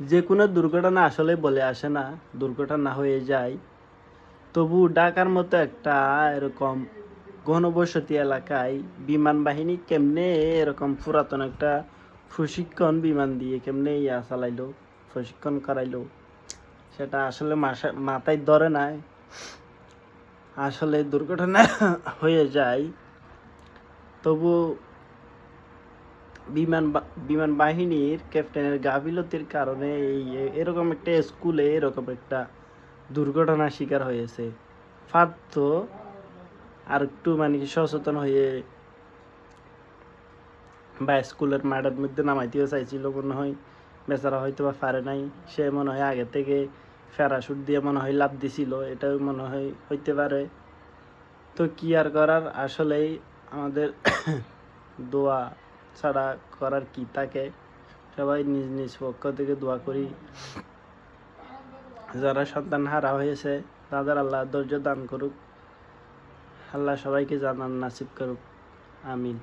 যে কোনো দুর্ঘটনা আসলে বলে আসে না, দুর্ঘটনা হয়ে যায়। তবু ঢাকার মতো একটা এরকম ঘনবসতি এলাকায় বিমান বাহিনী কেমনে এরকম পুরাতন একটা প্রশিক্ষণ বিমান দিয়ে কেমনে ইয়া চালাইলো, প্রশিক্ষণ করাইলো, সেটা আসলে মাথায় ধরে নাই। আসলে দুর্ঘটনা হয়ে যায়। তবু বিমান বিমান বাহিনীর ক্যাপ্টেনের গাফিলতির কারণে এই এরকম একটা স্কুলে এরকম একটা দুর্ঘটনার শিকার হয়েছে। পারতো আর একটু মানে সচেতন হয়ে বা স্কুলের মাঠের মধ্যে নামাইতেও চাইছিল, মনে হয় বেচারা হয়তো বা পারে নাই। সে মনে হয় আগে থেকে প্যারাশুট দিয়ে মনে হয় লাভ দিছিল, এটাও মনে হয় হইতে পারে। তো কি আর করার? আসলেই আমাদের দোয়া ছাড়া করার কি থাকে? সবাই নিজ নিজ পক্ষ থেকে দোয়া করি। যারা সন্তান হারা হয়েছে, তাদের আল্লাহ ধৈর্য দান করুক। আল্লাহ সবাইকে জানান নাসিব করুক। আমিন।